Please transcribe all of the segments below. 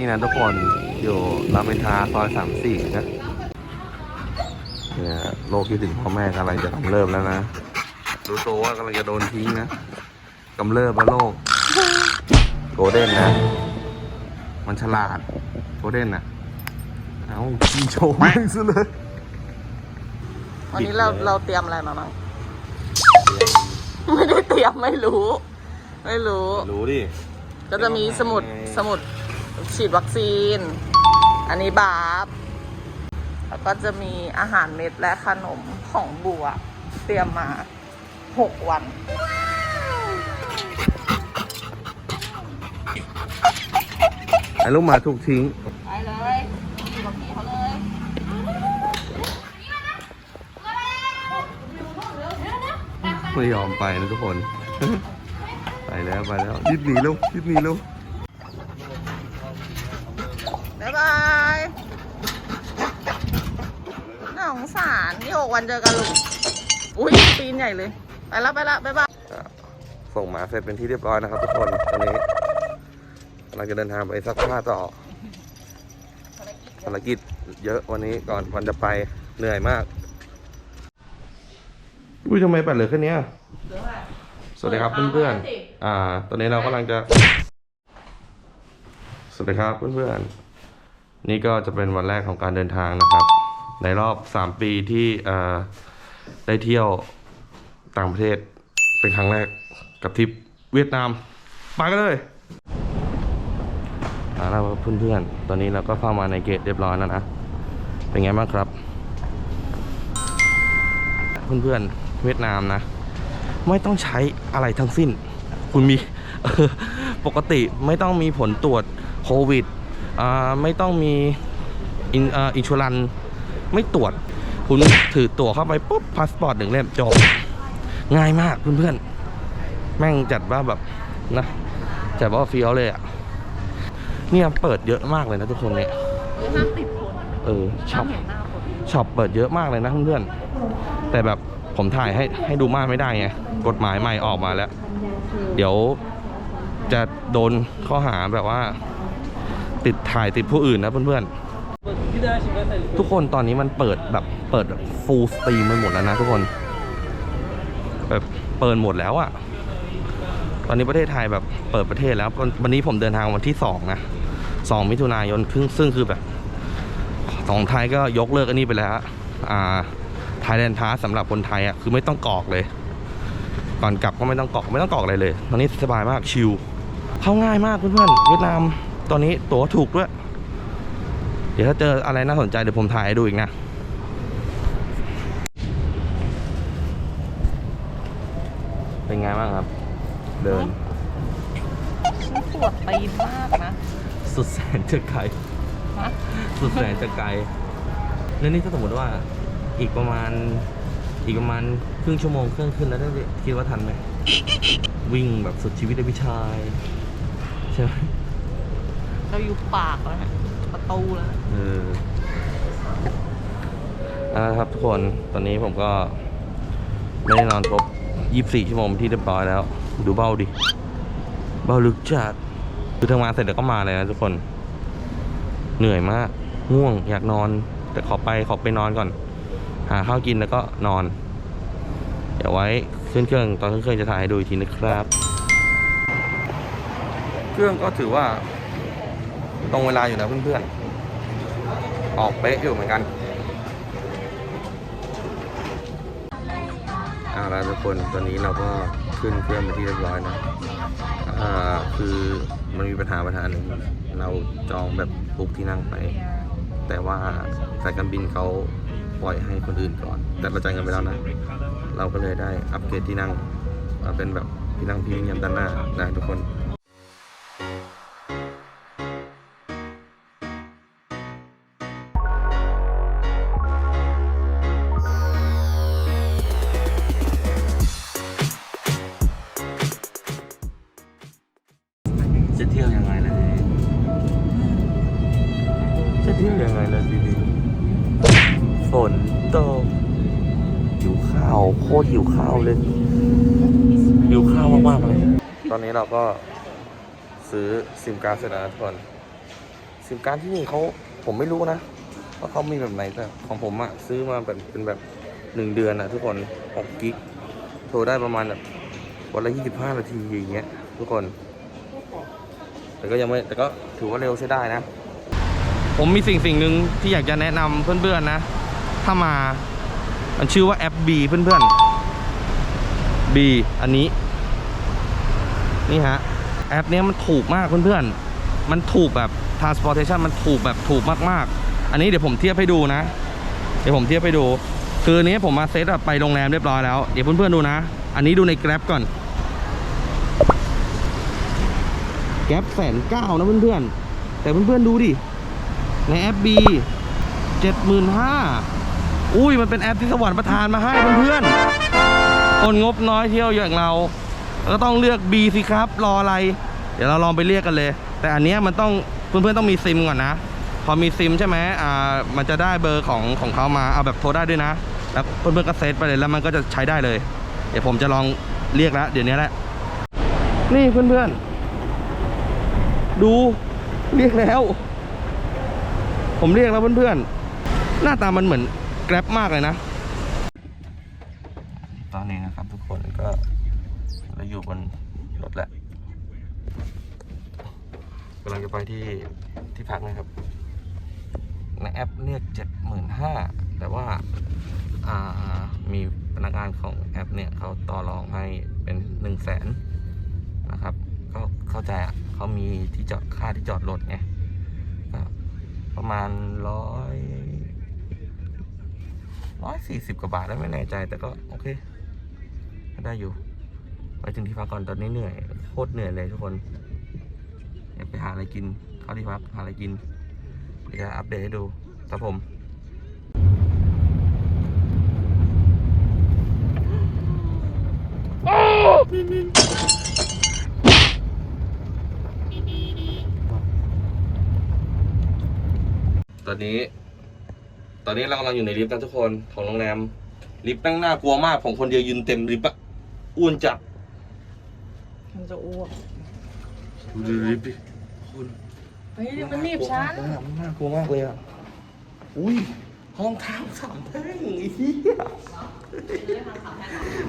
วที่โรงแรมนี่นะทุกคนอยู่รามอินทราซอยสามสี่นะเนี่ยโลกที่ถึงพ่อแม่กำลังจะกำเริบแล้วนะรู้ตัวว่ากำลังจะโดนทิ้งนะกำเริบแล้วโลกโกลเด้นนะ มันฉลาดโกลเด้นนะเอาขี้โชว์แม่งซะเลยวันนี้เราเราเตรียมอะไรมาบ้างไม่ได้เตรียมไม่รู้ ไม่รู้ รู้ดิ ก็จะมีสมุดสมุด ฉีดวัคซีน อันนี้บาร์ฟแล้วก็จะมีอาหารเม็ดและขนมของบัว เตรียมมาหกวัน ไอ้ลูกหมาถูกทิ้ง ไปเลยอยู่กับพี่เขาเลยไม่ยอมไปนะทุกคน ไปแล้วไปแล้วรีบหนีลูกรีบหนีลูก บ๊ายบายน่าสงสารนี่หกวันเจอกันลูก อุ้ยปีนใหญ่เลย ไปล้วไปล้วบ๊ายบายส่งหมาเสร็จเป็นที่เรียบร้อยนะครับทุกคนตอนนี้กำลังจะเดินทางไปซักผ้าต่อภารกิจเยอะวันนี้ก่อนวันจะไปเหนื่อยมาก อุ้ยทำไมปัดเหลือแค่เนี้ยสวัสดีครับเพื่อนๆอ่า ตอนนี้เรากำลังจะ วัสดีครับเพื่อนๆ นี่ก็จะเป็นวันแรกของการเดินทางนะครับ ในรอบสามปีที่ได้เที่ยวต่างประเทศเป็นครั้งแรกกับทริปเวียดนามไปกันเลยเอาละครับเพื่อนๆ ตอนนี้เราก็เข้ามาในเกตเรียบร้อยแล้วนะ เป็นไงบ้างครับ เพื่อนๆ เวียดนามนะ ไม่ต้องใช้อะไรทั้งสิ้น คุณมีปกติไม่ต้องมีผลตรวจ โควิดอ่าไม่ต้องมีอินอ่าอินชัวรันไม่ตรวจ คุณถือตั๋วเข้าไปปุ๊บพาสปอร์ตหนึ่งเล่มจบ ง่ายมากเพื่อนๆ แม่งจัดว่าแบบนะจัดว่าเฟี้ยวเลยอะ่ะเนี่ยเปิดเยอะมากเลยนะทุกคนเนี่ยห้ามติดคนเออช็อปเห็นหน้าคนช็อปเปิดเยอะมากเลยนะเพื่อนๆแต่แบบผมถ่ายให้ให้ดูมากไม่ได้ไงกฎหมายใหม่ออกมาแล้ว เดี๋ยวจะโดนข้อหาแบบว่า ติดถ่ายติดผู้อื่นนะเพื่อนๆ ทุกคนตอนนี้มันเปิดแบบเปิดฟูลสตรีมไปหมดแล้วนะทุกคนแบบเปิดหมดแล้วอะตอนนี้ประเทศไทยแบบเปิดประเทศแล้ว วันนี้ผมเดินทางวันที่สองนะสองมิถุนายนซึ่งซึ่งคือแบบของไทยก็ยกเลิกอันนี้ไปแล้วอ่าไทยแลนด์พาสสำหรับคนไทยอะคือไม่ต้องกรอกเลย ก่อนกลับก็ไม่ต้องกรอกไม่ต้องกรอกอะไรเลย ตอนนี้สบายมากชิลเข้าง่ายมากเพื่อนๆเวียดนาม ตอนนี้ตั๋วถูกด้วย เดี๋ยวถ้าเจออะไรน่าสนใจเดี๋ยวผมถ่ายให้ดูอีกนะเป็นไงบ้างครับ เดินฉันปวดตีนมากนะสุดแสนจะไกลฮะสุดแสนจะไกลแล้วนี่ถ้าสมมติว่าอีกประมาณอีกประมาณครึ่งชั่วโมงเครื่องขึ้นแล้วได้คิดว่าทันไหมวิ่งแบบสุดชีวิตเลยพี่ชาย ใช่ไหม เราอยู่ปากแล้วนะประตูแล้วนะเออเอาละครับทุกคนตอนนี้ผมก็ไม่ได้นอนครบ 24 ชั่วโมงเป็นที่เรียบร้อยแล้ว ดูเบ้าดิ เบ้าลึกจัดคือทำงานเสร็จแล้วก็มาเลยนะทุกคน เหนื่อยมาก ง่วงอยากนอน แต่ขอไปขอไปนอนก่อน หาข้าวกินแล้วก็นอน เดี๋ยวไว้ขึ้นเครื่องตอนขึ้นเครื่องจะถ่ายให้ดูอีกทีนะครับ เครื่องก็ถือว่า ตรงเวลาอยู่นะเพื่อนๆ ออกเป๊ะอยู่เหมือนกันเอาละทุกคนตอนนี้เราก็ขึ้นเครื่องไปที่เรียบร้อยนะอ่าคือมันมีปัญหาปัญหาหนึ่งเราจองแบบบุกที่นั่งไป แต่ว่าสายการบินเขาปล่อยให้คนอื่นก่อน แต่เราจ่ายเงินไปแล้วนะ เราก็เลยได้อัปเกรดที่นั่งมาเป็นแบบที่นั่งพรีเมียมด้านหน้านะทุกคน ตรหิวข้าวเลยหิวข้าวมากๆเลย ตอนนี้เราก็ซื้อซิมการ์ดเสร็จแล้วนะทุกคนซิมการ์ดที่นี่เขาผมไม่รู้นะว่าเขามีแบบไหนแต่ของผมอะซื้อมาแบบเป็นแบบหนึ่งเดือนอะทุกคนหกกิกโทรได้ประมาณแบบวันละยี่สิบห้านาทีอย่างเงี้ยทุกคน แต่ก็ยังไม่แต่ก็ถือว่าเร็วใช้ได้นะ ผมมีสิ่งสิ่งหนึ่งที่อยากจะแนะนำเพื่อนๆนะ ถ้ามา มันชื่อว่าแอป B เพื่อนๆ B อันนี้ นี่ฮะ แอปเนี้ยมันถูกมากเพื่อนๆ มันถูกแบบ transportation มันถูกแบบถูกมากๆ อันนี้เดี๋ยวผมเทียบให้ดูนะ เดี๋ยวผมเทียบให้ดู คืออันนี้ผมมาเซตแบบไปโรงแรมเรียบร้อยแล้ว เดี๋ยวเพื่อนๆดูนะ อันนี้ดูใน Grab ก่อน Grab แสนเก้านะเพื่อนๆ แต่เพื่อนๆดูดิ ในแอป B เจ็ดหมื่นห้าอุ้ย มันเป็นแอปที่สวรรค์ประทานมาให้เพื่อนๆ คนงบน้อยเที่ยวอย่างเรา ก็ต้องเลือก B สิครับ รออะไร เดี๋ยวเราลองไปเรียกกันเลย แต่อันนี้มันต้องเพื่อนๆต้องมีซิมก่อนนะ พอมีซิมใช่ไหมอ่ามันจะได้เบอร์ของของเขามาเอาแบบโทรได้ด้วยนะ แล้วเพื่อนๆก็เซตไปเลยแล้วมันก็จะใช้ได้เลย เดี๋ยวผมจะลองเรียกแล้วเดี๋ยวนี้แหละนี่เพื่อนๆ ดูเรียกแล้ว ผมเรียกแล้วเพื่อนๆ หน้าตามันเหมือนแกร็บมากเลยนะ อนนี้นะครับ ทุกคนก็เราอยู่บนรถแหละกำลังจะไปที่ที่พักนะครับ ในแอปเรียกเจ็ดหมื่นห้าแต่ว่าามีพนักงานของแอปเนี่ยเขาต่อรองให้เป็นหนึ่งแสนนะครับ ก็เข้าใจอะเขามีที่จอดค่าที่จอดรถไงประมาณร้อยร้อยสี่สิบกว่าบาทแล้วไม่แน่ใจแต่ก็โอเค ได้อยู่ ไปถึงที่พักก่อนตอนนี้เหนื่อยโคตรเหนื่อยเลยทุกคนไปหาอะไรกินเข้าที่พักหาอะไรกินเดี๋ยวอัปเดตให้ดูครับผมตอนนี้ ตอนนี้เรากำลังอยู่ในลิฟต์นะทุกคนของโรงแรมลิฟต์แม่งน่ากลัวมากผมคนเดียวยืนเต็มลิฟต์อะ อ้วนจัดมันจะอ้วกดูลิฟต์ดิคุณเฮ้ยมันหนีบฉันมันน่ากลัวมากเลยอะอุ้ยห้องท้าสามแท่งไอ้เหี้ย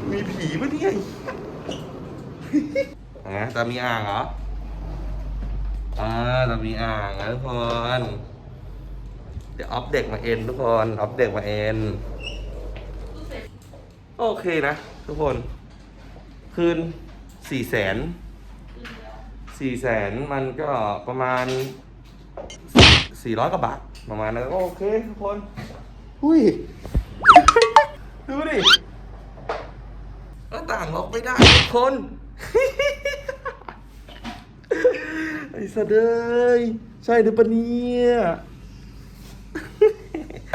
มีผีปะเนี่ยอะแต่มีอ่างเหรออ่าแต่มีอ่างนะทุกคนเดี๋ยวออฟเด็กมาเอ็นทุกคนออฟเด็กมาเอ็นโอเคนะทุกคน คืนสี่แสนสี่แสนมันก็ประมาณสี่ร้อยกว่าบาทประมาณนั้นก็โอเคทุกคนอุ้ย ดูดิหน้าต่างล็อกไม่ได้ทุกคนไอ้สะเดยใช่หรือปะเนี่ย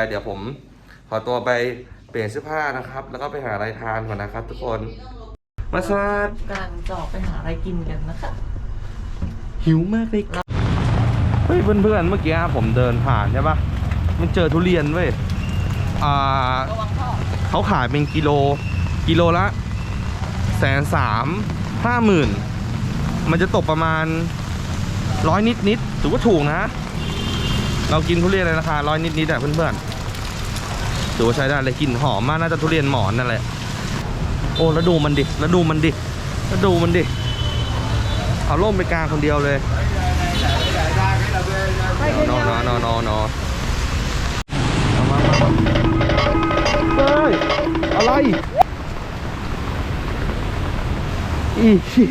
เดี๋ยวผมขอตัวไปเปลี่ยนเสื้อผ้านะครับ แล้วก็ไปหาอะไรทานก่อนนะครับทุกคน มาซาดกำลังจะออกไปหาอะไรกินกันนะคะ หิวมากเลยเฮ้ยเพื่อนๆเมื่อกี้ผมเดินผ่านใช่ปะมันเจอทุเรียนเว้ยอ่าระวังท่อเขาขายเป็นกิโล กิโลละแสนสามห้าหมื่นมันจะตกประมาณร้อยนิดนิดๆถือว่าถูกนะ เรากินทุเรียนในราคาร้อยนิดนิดๆอะเพื่อนๆถือว่าใช้ได้เลยกลิ่นหอมมากน่าจะทุเรียนหมอนนั่นแหละ โอ้แล้วดูมันดิแล้วดูมันดิแล้วดูมันดิเอาล่มไปกลางคนเดียวเลยนอนนอนนอนนอนเอามามามาเฮ้ยอะไรอีชิ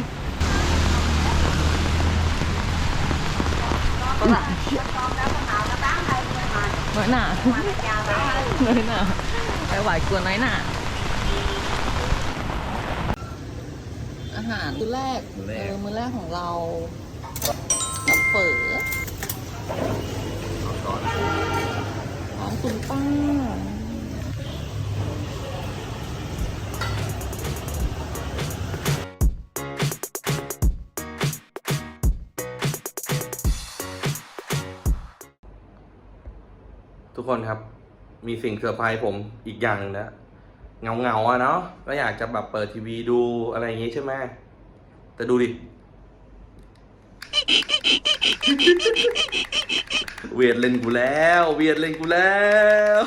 น้อยหนาน้อยหนาไปไหวกลัวน้อยหนาอา หารมื้อแรกมื้อแรกเออมื้อแรกของเรากับเฝอของคุณป้าทุกคนครับ มีสิ่งเซอร์ไพรส์ผมอีกอย่างหนึ่งนะ เงาเงาอะเนาะก็อยากจะแบบเปิดทีวีดูอะไรอย่างงี้ใช่ไหมแต่ดูดิเวียดเล่นกูแล้ว เวียดเล่นกูแล้ว